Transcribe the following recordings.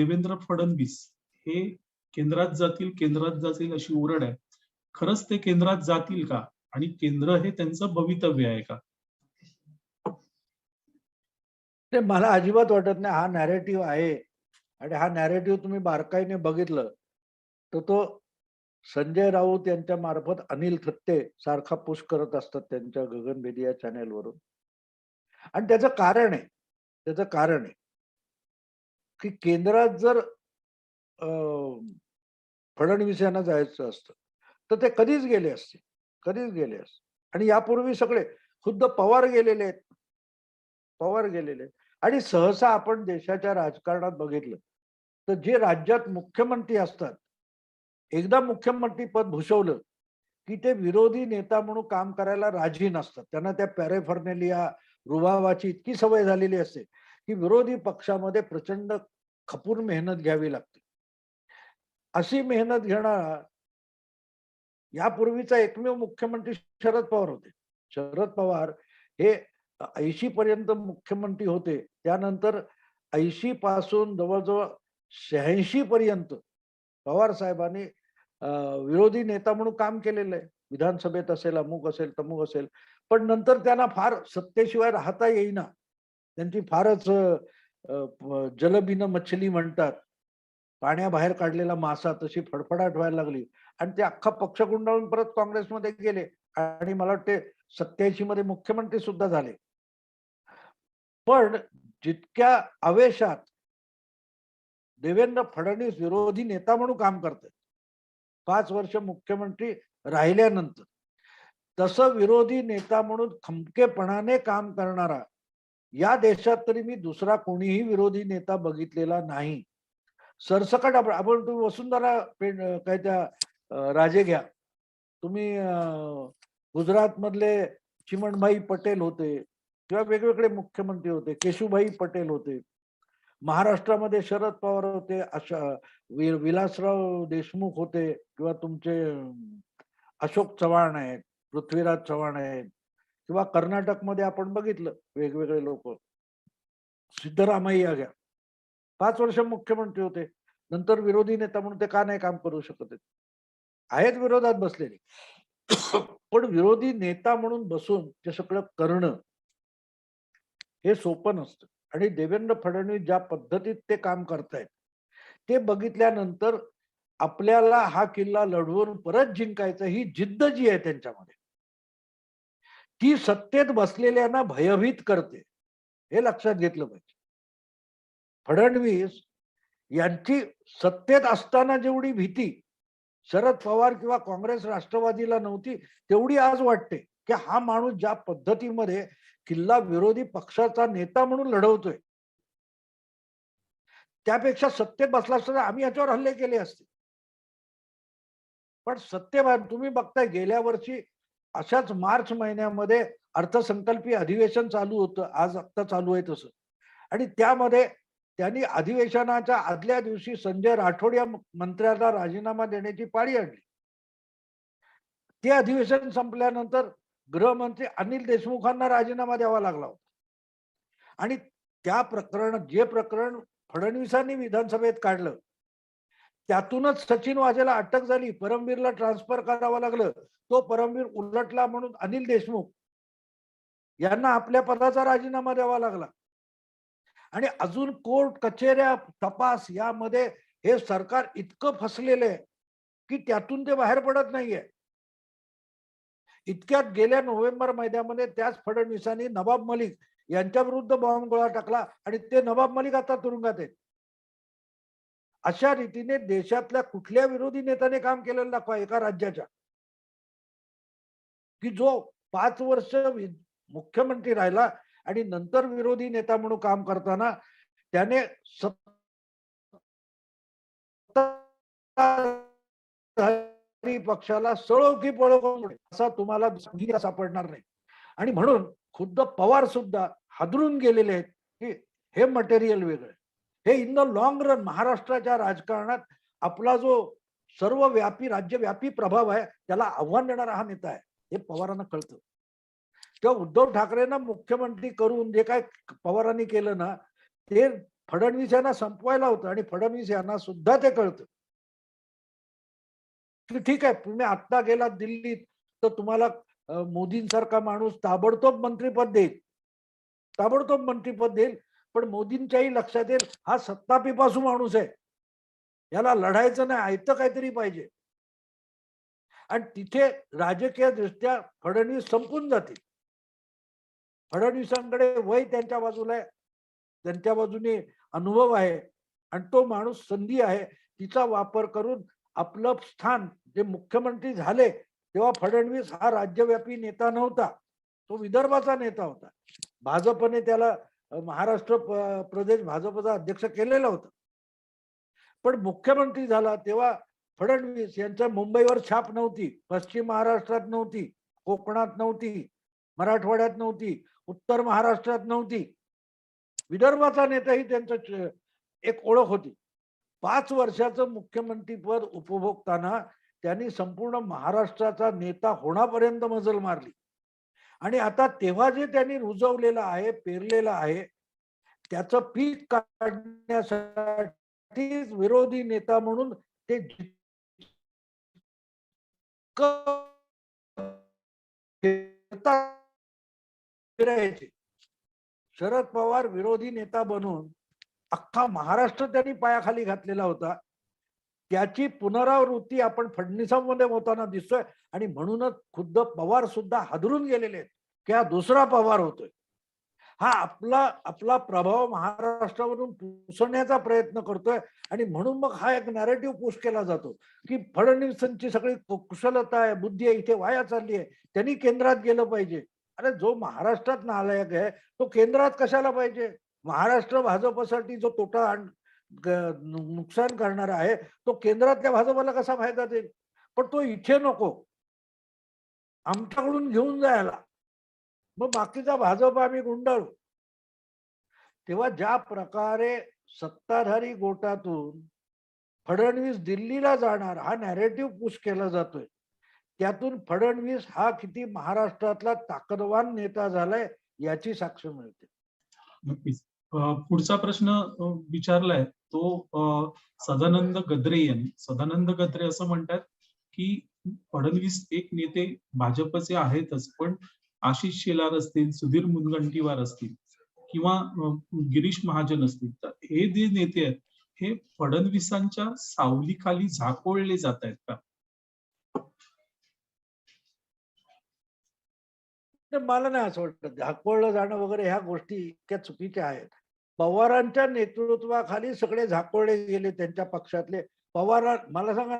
देवेंद्र फडणवीस हे केंद्रात जातील केंद्रात जातील अशी ओरड आहे. खरंच ते केंद्रात जातील का? आणि केंद्र हे त्यांचं भवितव्य आहे का? ते मला अजिबात वाटत नाही. हा नॅरेटिव्ह आहे. आणि हा नॅरेटिव्ह तुम्ही बारकाईने बघितलं तर तो संजय राऊत यांच्या मार्फत अनिल थत्ते सारखा पुश करत असतात त्यांच्या गगनभेदी या चॅनेलवरून आणि त्याचं कारण आहे. त्याचं कारण आहे. की केंद्रात जर अं, फडणवीस यांना जायचं असतं तर ते कधीच गेले असते कधीच गेले असते. आणि यापूर्वी सगळे खुद्द पवार गेलेले आहेत. पवार गेलेले आहेत. आणि सहसा आपण देशाच्या राजकारणात बघितलं तर जे राज्यात मुख्यमंत्री असतात एकदा मुख्यमंत्री पद भूषवलं की ते विरोधी नेता म्हणून काम करायला राजी नसतात. त्यांना त्या पॅरेफर्नेलिया रुभावाची इतकी सवय झालेली असते. की विरोधी पक्षामध्ये प्रचंड खपून मेहनत घ्यावी लागते. अशी मेहनत घेणारा यापूर्वीचा एकमेव मुख्यमंत्री शरद पवार होते. शरद पवार हे ऐंशी पर्यंत मुख्यमंत्री होते. त्यानंतर ऐंशी पासून जवळजवळ शहाऐंशी पर्यंत पवार साहेबांनी विरोधी नेता म्हणून काम केलेलं आहे. विधानसभेत असेल अमुक असेल तमुक असेल. पण नंतर त्यांना फार सत्तेशिवाय राहता येईना. त्यांची फारच जलबिन मच्छली म्हणतात. पाण्याबाहेर काढलेला मासा तशी फडफडाट व्हायला लागली. आणि ते अख्खा पक्ष गुंडाळून परत काँग्रेसमध्ये गेले. आणि मला वाटते सत्याऐंशी मध्ये मुख्यमंत्री सुद्धा झाले. पण जितक्या आवेशात देवेंद्र फडणवीस विरोधी नेता म्हणून काम करते पाच वर्ष मुख्यमंत्री राहिल्यानंतर तसं विरोधी नेता म्हणून खमकेपणाने काम करणारा या देशात तरी मी दुसरा कोणीही विरोधी नेता बघितलेला नाही. सरसकट आपण आपण तुम्ही वसुंधरा काय त्या राजे घ्या. तुम्ही गुजरात मधले चिमणभाई पटेल होते किंवा वेगवेगळे मुख्यमंत्री होते केशुभाई पटेल होते. महाराष्ट्रामध्ये शरद पवार होते अशा वि- विलासराव देशमुख होते किंवा तुमचे अशोक चव्हाण आहेत पृथ्वीराज चव्हाण आहेत. किंवा कर्नाटकमध्ये आपण बघितलं वेगवेगळे लोक. सिद्धरामय्या घ्या पाच वर्ष मुख्यमंत्री होते. नंतर विरोधी नेता म्हणून ते का नाही काम करू शकत आहेत? विरोधात बसलेले. पण विरोधी नेता म्हणून बसून ते सगळं करणं हे सोपं नसतं. आणि देवेंद्र फडणवीस ज्या पद्धतीत ते काम करतायत ते बघितल्यानंतर आपल्याला हा किल्ला लढवून परत जिंकायचं ही जिद्द जी आहे त्यांच्यामध्ये ती सत्तेत बसलेल्यांना भयभीत करते. हे लक्षात घेतलं पाहिजे. फडणवीस यांची सत्तेत असताना जेवढी भीती शरद पवार किंवा काँग्रेस राष्ट्रवादीला नव्हती तेवढी आज वाटते की हा माणूस ज्या पद्धतीमध्ये किल्ला विरोधी पक्षाचा नेता म्हणून लढवतोय. त्यापेक्षा सत्तेत बसला असताना आम्ही याच्यावर हल्ले केले असते. पण सत्तेबाहेर तुम्ही बघताय गेल्या वर्षी अशाच मार्च महिन्यामध्ये अर्थसंकल्पीय अधिवेशन चालू होतं. आज आत्ता चालू आहे तसं. आणि त्यामध्ये त्यांनी अधिवेशनाच्या आदल्या दिवशी संजय राठोड या मंत्र्याला राजीनामा देण्याची पाळी आणली. ते अधिवेशन संपल्यानंतर गृहमंत्री अनिल देशमुखांना राजीनामा द्यावा लागला होता. आणि त्या प्रकरण जे प्रकरण फडणवीसांनी विधानसभेत काढलं त्यातूनच सचिन वाजेला अटक झाली. परमवीरला ट्रान्सफर करावं लागलं. तो परमवीर उलटला म्हणून अनिल देशमुख यांना आपल्या पदाचा राजीनामा द्यावा लागला. आणि अजून कोर्ट कचेऱ्या तपास यामध्ये हे सरकार इतकं फसलेलं आहे की त्यातून ते बाहेर पडत नाहीये. इतक्यात गेल्या नोव्हेंबर महिन्यामध्ये त्याच फडणवीसांनी नवाब मलिक यांच्या विरुद्ध बॉम्ब गोळा टाकला आणि ते नवाब मलिक आता तुरुंगात आहेत. अशा रीतीने देशातल्या कुठल्या विरोधी नेत्याने काम केलेलं दाखवा एका राज्याच्या. की जो पाच वर्ष मुख्यमंत्री राहिला आणि नंतर विरोधी नेता म्हणून काम करताना त्याने पक्षाला सळो की पळो असा तुम्हाला सापडणार नाही. आणि म्हणून खुद्द पवार सुद्धा हादरून गेलेले आहेत की हे मटेरियल वेगळं हे इन द लॉंग रन महाराष्ट्राच्या राजकारणात आपला जो सर्वव्यापी राज्यव्यापी प्रभाव आहे त्याला आव्हान देणारा हा नेता आहे. हे पवारांना कळतं. तेव्हा उद्धव ठाकरेंना मुख्यमंत्री करून जे काय पवारांनी केलं ना ते फडणवीस यांना संपवायला होतं आणि फडणवीस यांना सुद्धा ते कळतं. की ठीक आहे तुम्ही आत्ता गेला दिल्लीत तर तुम्हाला मोदींसारखा माणूस ताबडतोब मंत्रीपद देईल. ताबडतोब मंत्रीपद देईल पण मोदींच्याही लक्षात येईल हा सत्तापिपासू माणूस आहे. याला लढायचं नाही आयतं काहीतरी पाहिजे. आणि तिथे राजकीय दृष्ट्या फडणवीस संपून जातील. फडणवीसांकडे वय त्यांच्या बाजूला आहे. त्यांच्या बाजूने अनुभव आहे. आणि तो माणूस संधी आहे. तिचा वापर करून आपलं स्थान जे मुख्यमंत्री झाले तेव्हा फडणवीस हा राज्यव्यापी नेता नव्हता. तो विदर्भाचा नेता होता. भाजपने त्याला महाराष्ट्र प्रदेश भाजपचा अध्यक्ष केलेला होता. पण मुख्यमंत्री झाला तेव्हा फडणवीस यांच्या मुंबईवर छाप नव्हती पश्चिम महाराष्ट्रात नव्हती कोकणात नव्हती मराठवाड्यात नव्हती उत्तर महाराष्ट्रात नव्हती. विदर्भाचा नेता ही त्यांचं एक ओळख होती. पाच वर्षाचं मुख्यमंत्रीपद उपभोगताना त्यांनी संपूर्ण महाराष्ट्राचा नेता होण्यापर्यंत मजल मारली. आणि आता तेव्हा जे त्यांनी रुजवलेलं आहे पेरलेलं आहे त्याचं पीक काढण्यासाठी विरोधी नेता म्हणून ते फिरायचे शरद पवार विरोधी नेता बनून अख्खा महाराष्ट्र त्यांनी पायाखाली घातलेला होता. त्याची पुनरावृत्ती आपण फडणवीसांमध्ये होताना दिसतोय. आणि म्हणूनच खुद्द पवार सुद्धा हादरून गेलेले आहेत. की हा दुसरा पवार होतोय? हा आपला आपला प्रभाव महाराष्ट्रावरून पुसण्याचा प्रयत्न करतोय. आणि म्हणून मग हा एक नॅरेटिव्ह पुश केला जातो की फडणवीसांची सगळी कुशलता आहे बुद्धी आहे इथे वाया चालली आहे. त्यांनी केंद्रात गेलं पाहिजे. अरे जो महाराष्ट्रात नालायक आहे तो केंद्रात कशाला पाहिजे? महाराष्ट्र भाजपसाठी जो तोटा नुकसान करणारा आहे तो केंद्रातल्या भाजपला कसा फायदा देईल? पण तो इथे नको. आमच्याकडून घेऊन जायला. मग बाकीचा भाजप आम्ही गुंडाळू. तेव्हा ज्या प्रकारे सत्ताधारी गोटातून फडणवीस दिल्लीला जाणार हा नॅरेटिव्ह पुश केला जातोय. त्यातून फडणवीस हा किती महाराष्ट्रातला ताकदवान नेता झालाय याची साक्ष मिळते. पुढचा प्रश्न विचारलाय. तो सदानंद गद्रे यांनी. सदानंद गद्रे असं म्हणतात की फडणवीस एक नेते भाजपचे आहेतच पण आशिष शेलार असतील सुधीर मुनगंटीवार असतील किंवा गिरीश महाजन असतील. तर हे जे नेते आहेत हे फडणवीसांच्या सावलीखाली झाकोळले जात आहेत का? मला नाही असं वाटतं. झाकोळलं जाणं वगैरे ह्या गोष्टी इतक्या चुकीच्या आहेत. पवारांच्या नेतृत्वाखाली सगळे झाकोळले गेले त्यांच्या पक्षातले. पवार मला सांगा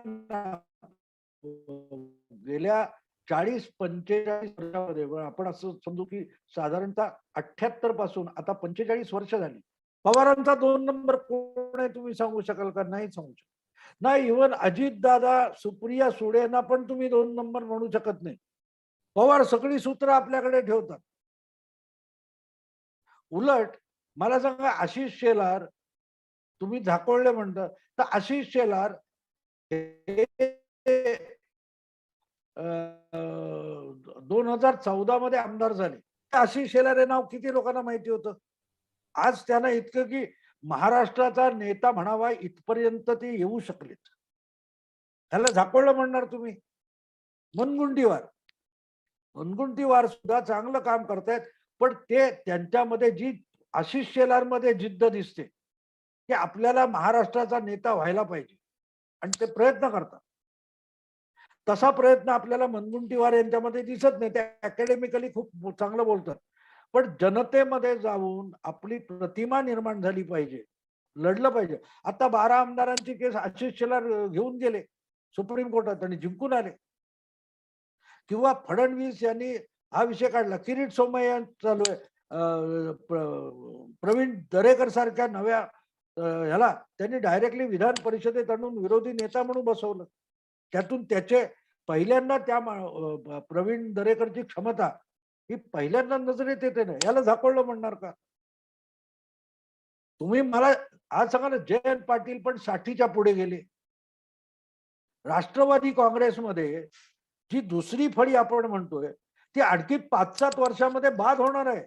गेल्या चाळीस पंचेचाळीस वर्षामध्ये आपण असं समजू की साधारणतः अठ्याहत्तरपासून आता पंचेचाळीस वर्ष झाली. पवारांचा दोन नंबर कोण आहे तुम्ही सांगू शकाल का? नाही सांगू शकत. नाही इव्हन अजितदादा सुप्रिया सुळेंना पण तुम्ही दोन नंबर म्हणू शकत नाही. पवार सगळी सूत्र आपल्याकडे ठेवतात. उलट मला सांगा आशिष शेलार तुम्ही झाकोळले म्हणता तर आशिष शेलार दोन हजार चौदा मध्ये आमदार झाले. आशिष शेलार हे नाव किती लोकांना माहिती होतं? आज त्यांना इतकं की महाराष्ट्राचा नेता म्हणावा इथपर्यंत ते येऊ शकलेत. ह्याला झाकोळलं म्हणणार तुम्ही? मनगुंडीवार मनगुंटीवार सुद्धा चांगलं काम करतायत पण ते त्यांच्यामध्ये जी आशिष शेलारमध्ये जिद्द दिसते. की आपल्याला महाराष्ट्राचा नेता व्हायला पाहिजे. आणि ते प्रयत्न करतात. तसा प्रयत्न आपल्याला मनगुंटीवार यांच्यामध्ये दिसत नाही. ते अकॅडमिकली खूप चांगलं बोलतात. पण जनतेमध्ये जाऊन आपली प्रतिमा निर्माण झाली पाहिजे. लढलं पाहिजे. आता बारा आमदारांची केस आशिष शेलार घेऊन गेले. सुप्रीम कोर्टात आणि जिंकून आले. किंवा फडणवीस यांनी हा विषय काढला. किरीट सोमय्या चालू आहे. प्रवीण दरेकर सारख्या नव्या ह्याला त्यांनी डायरेक्टली विधान परिषदेत आणून विरोधी नेता म्हणून बसवलं. त्यातून त्याचे पहिल्यांदा त्या प्रवीण दरेकरची क्षमता ही पहिल्यांदा नजरेत येते ना याला झाकोळलं म्हणणार का? तुम्ही मला आज सांगा ना जयंत पाटील पण साठीच्या पुढे गेले. राष्ट्रवादी काँग्रेसमध्ये जी दुसरी फळी आपण म्हणतोय ती आणखी पाच सात वर्षामध्ये बाद होणार आहे.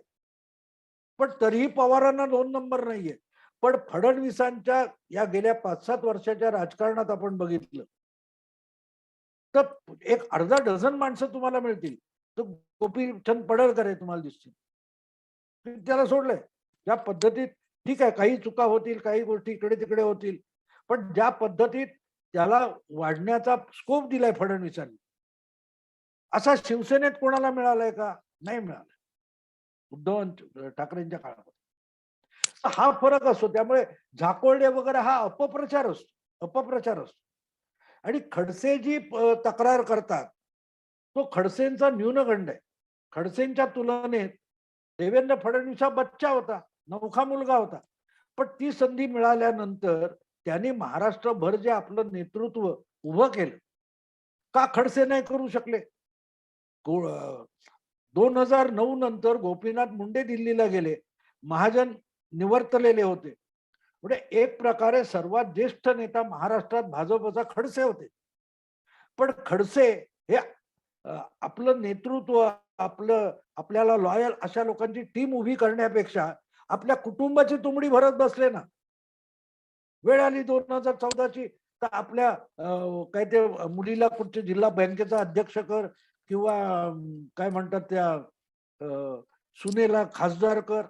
पण तरीही पवारांना दोन नंबर नाहीये. पण फडणवीसांच्या या गेल्या पाच सात वर्षाच्या राजकारणात आपण बघितलं. तर एक अर्धा डझन माणसं तुम्हाला मिळतील. तर गोपीचंद पडळकर आहे तुम्हाला दिसतील. त्याला सोडलंय. ज्या पद्धतीत ठीक आहे काही चुका होतील काही गोष्टी इकडे तिकडे होतील. पण ज्या पद्धतीत त्याला वाढण्याचा स्कोप दिलाय फडणवीसांनी. असा शिवसेनेत कोणाला मिळालाय का? नाही मिळाला उद्धव ठाकरेंच्या काळामध्ये. हा फरक असतो. त्यामुळे झाकोळडे वगैरे हा अपप्रचार असतो. अपप्रचार असतो. आणि खडसे जी तक्रार करतात तो खडसेंचा न्यूनगंड आहे. खडसेंच्या तुलनेत देवेंद्र फडणवीस हा बच्चा होता नवखा मुलगा होता. पण ती संधी मिळाल्यानंतर त्यांनी महाराष्ट्रभर जे आपलं नेतृत्व उभं केलं का खडसे नाही करू शकले? दोन हजार नऊ नंतर गोपीनाथ मुंडे दिल्लीला गेले. महाजन निवर्तलेले होते. म्हणजे एक प्रकारे सर्वात ज्येष्ठ नेता महाराष्ट्रात भाजपचा खडसे होते. पण खडसे हे आपलं नेतृत्व आपलं आपल्याला लॉयल अशा लोकांची टीम उभी करण्यापेक्षा आपल्या कुटुंबाची तुमडी भरत बसले ना. वेळ आली दोन हजार चौदाची तर आपल्या काय ते मुलीला कुठचे जिल्हा बँकेचा अध्यक्ष कर किंवा काय म्हणतात त्या सुनेला खासदार कर.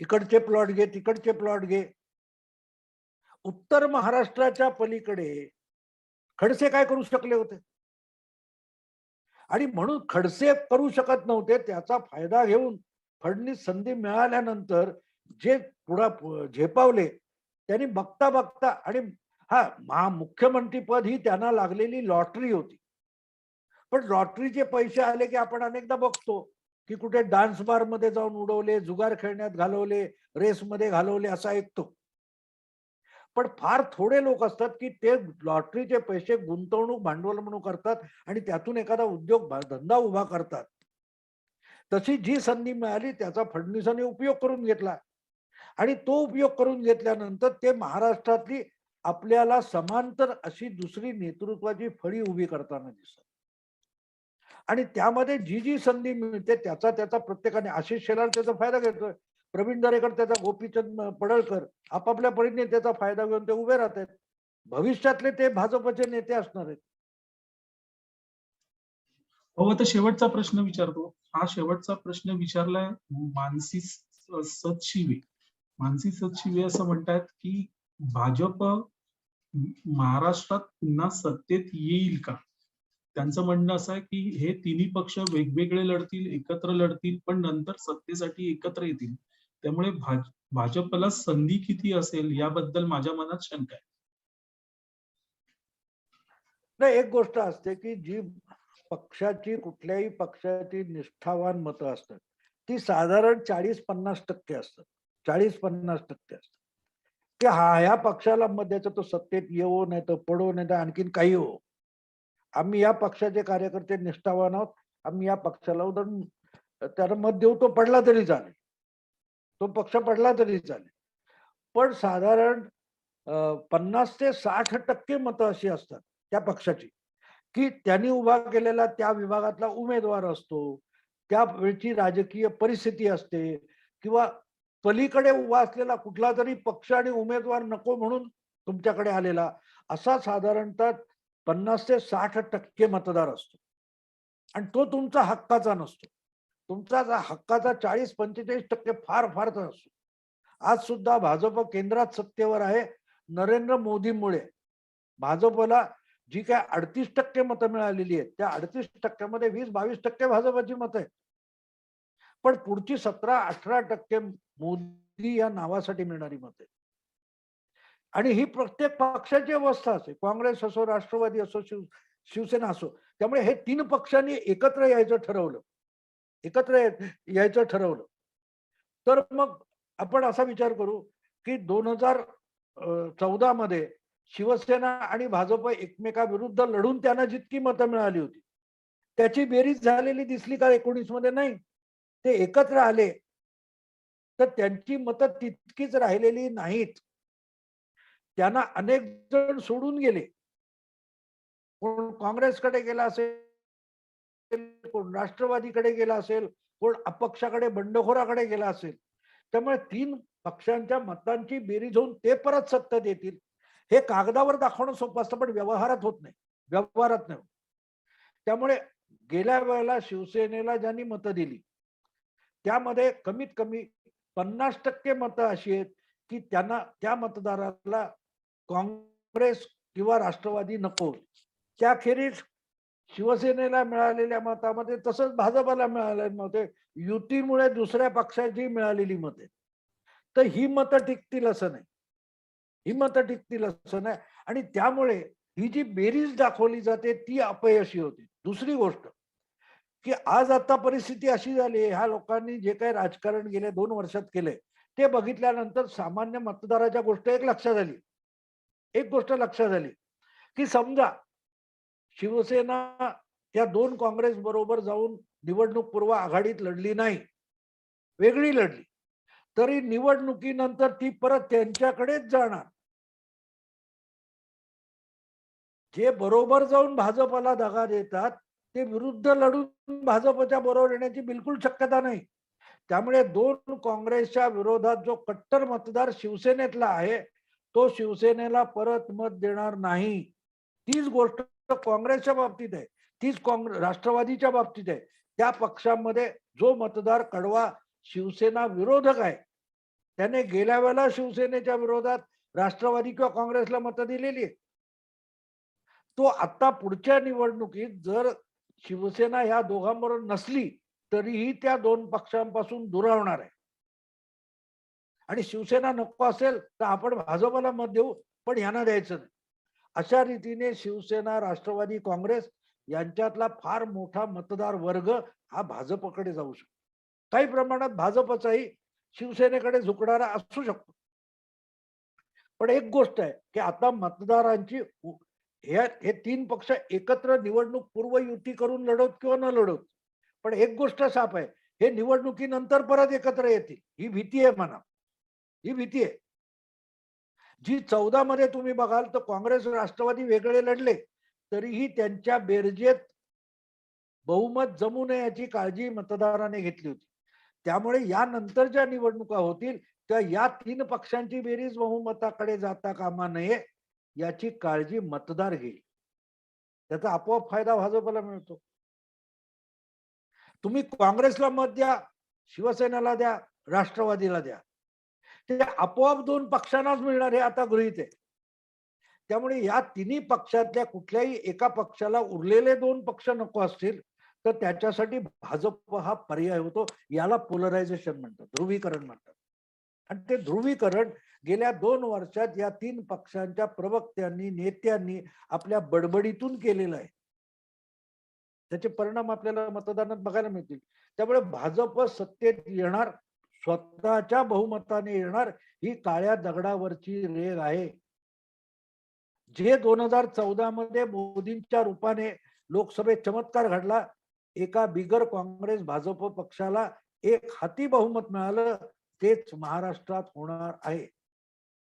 इकडचे प्लॉट घे तिकडचे प्लॉट घे. उत्तर महाराष्ट्राच्या पलीकडे खडसे काय करू शकले होते? आणि म्हणून खडसे करू शकत नव्हते त्याचा फायदा घेऊन फडणीस संधी मिळाल्यानंतर जे पुढा झेपावले त्यांनी बघता बघता आणि हा महा मुख्यमंत्री पद ही त्यांना लागलेली लॉटरी होती. पण लॉटरीचे पैसे आले की आपण अनेकदा बघतो की कुठे डान्स बारमध्ये जाऊन उडवले जुगार खेळण्यात घालवले रेस मध्ये घालवले असं ऐकतो पण फार थोडे लोक असतात की ते लॉटरीचे पैसे गुंतवणूक भांडवल म्हणून करतात आणि त्यातून एखादा उद्योग धंदा उभा करतात. तशी जी संधी मिळाली त्याचा फडणवीसांनी उपयोग करून घेतला. आणि तो उपयोग करून घेतल्यानंतर ते महाराष्ट्रातली आपल्याला समांतर अशी दुसरी नेतृत्वाची फळी उभी करताना दिसत आणि त्यामध्ये जी जी संधी मिळते त्याचा त्याचा प्रत्येकाने आशिष शेलार त्याचा फायदा घेतोय. प्रवीण दरेकर त्याचा गोपीचंद पडळकर आपापल्या परीने त्याचा फायदा घेऊन ते उभे राहत आहेत. भविष्यातले ते भाजपचे नेते असणार आहेत. अहो आता शेवटचा प्रश्न विचारतो. हा शेवटचा प्रश्न विचारलाय मानसी स- सतशिवे. मानसी सतशिवे असं म्हणतात की भाजप महाराष्ट्रात पुन्हा सत्तेत येईल का? त्यांचं म्हणणं असं आहे की हे तिन्ही पक्ष वेगवेगळे लढतील एकत्र लढतील पण नंतर सत्तेसाठी एकत्र येतील. त्यामुळे भाज- भाजपला संधी किती असेल याबद्दल माझ्या मनात शंका आहे. नाही एक गोष्ट असते की जी पक्षाची कुठल्याही पक्षाची निष्ठावान मतं असतात ती साधारण चाळीस पन्नास टक्के असतात. चाळीस पन्नास टक्के असतात. की हा ह्या पक्षाला मत द्यायचं तो सत्तेत येवो नाही तर पडो नाही तर आणखीन काही हो आम्ही या पक्षाचे कार्यकर्ते निष्ठावान आहोत. आम्ही या पक्षाला उदाहरण त्याला मत देऊ तो पडला तरी चालेल. तो पक्ष पडला तरी चालेल. पण साधारण पन्नास ते साठ टक्के मतं अशी असतात त्या पक्षाची. की त्यांनी उभा केलेला त्या विभागातला उमेदवार असतो. त्या वेळची राजकीय परिस्थिती असते. किंवा पलीकडे उभा असलेला कुठला तरी पक्ष आणि उमेदवार नको म्हणून तुमच्याकडे आलेला असा साधारणतः पन्नास ते साठ टक्के मतदार असतो. आणि तो तुमचा हक्काचा नसतो. तुमचा हक्काचा चाळीस पंचेचाळीस टक्के फार फारच असतो. आज सुद्धा भाजप केंद्रात सत्तेवर आहे. नरेंद्र मोदीमुळे. भाजपला जी काय अडतीस टक्के मतं मिळालेली आहेत त्या अडतीस टक्क्यामध्ये वीस बावीस टक्के भाजपची मतं आहेत. पण पुढची सतरा अठरा टक्के मोदी या नावासाठी मिळणारी मतं आहेत. आणि ही प्रत्येक पक्षाची अवस्था असते. काँग्रेस असो राष्ट्रवादी असो शिव शिवसेना असो त्यामुळे हे तीन पक्षांनी एकत्र यायचं ठरवलं. एकत्र यायचं ठरवलं. तर मग आपण असा विचार करू की दोन हजार चौदा मध्ये शिवसेना आणि भाजप एकमेकाविरुद्ध लढून त्यांना जितकी मतं मिळाली होती त्याची बेरीज झालेली दिसली का एकोणीसमध्ये? नाही. ते एकत्र आले. तर त्यांची मतं तितकीच राहिलेली नाहीत. त्यांना अनेक जण सोडून गेले. कोण काँग्रेसकडे गेला असेल कोण राष्ट्रवादीकडे गेला असेल कोण अपक्षाकडे बंडखोराकडे गेला असेल. त्यामुळे तीन पक्षांच्या मतांची बेरीज होऊन ते परत सत्तेत येतील हे कागदावर दाखवणं सोपं असतं पण व्यवहारात होत नाही. व्यवहारात नाही त्यामुळे गेल्या वेळेला शिवसेनेला ज्यांनी मतं दिली त्यामध्ये कमीत कमी पन्नास टक्के मतं अशी आहेत की त्यांना त्या मतदाराला काँग्रेस किंवा राष्ट्रवादी नको. त्याखेरीज शिवसेनेला मिळालेल्या मतामध्ये तसंच भाजपाला मिळालेल्या मते युतीमुळे दुसऱ्या पक्षाची मिळालेली मते. तर ही मतं टिकतील असं नाही. ही मतं टिकतील असं नाही. आणि त्यामुळे ही जी बेरीज दाखवली जाते ती अपयशी होती. दुसरी गोष्ट की आज आता परिस्थिती अशी झाली आहे, ह्या लोकांनी जे काही राजकारण गेल्या दोन वर्षात केलंय ते बघितल्यानंतर सामान्य मतदाराच्या गोष्ट एक लक्षात आली. एक गोष्ट लक्षात आली की समजा शिवसेना या दोन काँग्रेस बरोबर जाऊन निवडणूक पूर्व आघाडीत लढली नाही वेगळी लढली तरी निवडणुकीनंतर ती परत त्यांच्याकडेच जाणार. जे बरोबर जाऊन भाजपला दगा देतात ते विरुद्ध लढून भाजपच्या बरोबर येण्याची बिलकुल शक्यता नाही. त्यामुळे दोन काँग्रेसच्या विरोधात जो कट्टर मतदार शिवसेनेतला आहे तो शिवसेनेला परत मत देणार नाही. तीच गोष्ट काँग्रेसच्या बाबतीत आहे. तीच काँग्रेस राष्ट्रवादीच्या बाबतीत आहे. त्या पक्षामध्ये जो मतदार कडवा शिवसेना विरोधक आहे त्याने गेल्या वेळेला शिवसेनेच्या विरोधात राष्ट्रवादी किंवा काँग्रेसला मतं दिलेली आहे तो आता पुढच्या निवडणुकीत जर शिवसेना ह्या दोघांबरोबर नसली तरीही त्या दोन पक्षांपासून दुरावणार आहे. आणि शिवसेना नको असेल तर आपण भाजपला मत देऊ पण यांना द्यायचं नाही. अशा रीतीने शिवसेना राष्ट्रवादी काँग्रेस यांच्यातला फार मोठा मतदार वर्ग हा भाजपकडे जाऊ शकतो. काही प्रमाणात भाजपचाही शिवसेनेकडे झुकणारा असू शकतो. पण एक गोष्ट आहे की आता मतदारांची हे हे तीन पक्ष एकत्र निवडणूक पूर्व युती करून लढवत किंवा न लढवत. पण एक गोष्ट साफ आहे हे निवडणुकीनंतर परत एकत्र येतील ही भीती आहे म्हणा ही भीती आहे. जी चौदा मध्ये तुम्ही बघाल तर काँग्रेस राष्ट्रवादी वेगळे लढले तरीही त्यांच्या बेरजेत बहुमत जमू नये याची काळजी मतदाराने घेतली होती. त्यामुळे यानंतर ज्या निवडणुका होतील त्या या तीन पक्षांची बेरीज बहुमताकडे जाता कामा नये याची काळजी मतदार घेईल. त्याचा आपोआप फायदा भाजपला मिळतो. तुम्ही काँग्रेसला मत द्या शिवसेनेला द्या राष्ट्रवादीला द्या. ते आपोआप दोन पक्षांनाच मिळणार हे आता गृहित आहे. त्यामुळे या तिन्ही पक्षातल्या कुठल्याही एका पक्षाला उरलेले दोन पक्ष नको असतील तर त्याच्यासाठी भाजप हा पर्याय होतो. याला पोलरायझेशन म्हणतात ध्रुवीकरण म्हणतात. आणि ते ध्रुवीकरण गेल्या दोन वर्षात या तीन पक्षांच्या प्रवक्त्यांनी नेत्यांनी आपल्या बडबडीतून केलेलं आहे. त्याचे परिणाम आपल्याला मतदानात बघायला मिळतील. त्यामुळे भाजप सत्तेत येणार स्वतःच्या बहुमताने येणार ही काळ्या दगडावरची रेग आहे. जे दोन हजार चौदा मध्ये मोदींच्या रूपाने लोकसभेत चमत्कार घडला एका बिगर काँग्रेस भाजप पक्षाला एक हाती बहुमत मिळालं तेच महाराष्ट्रात होणार आहे.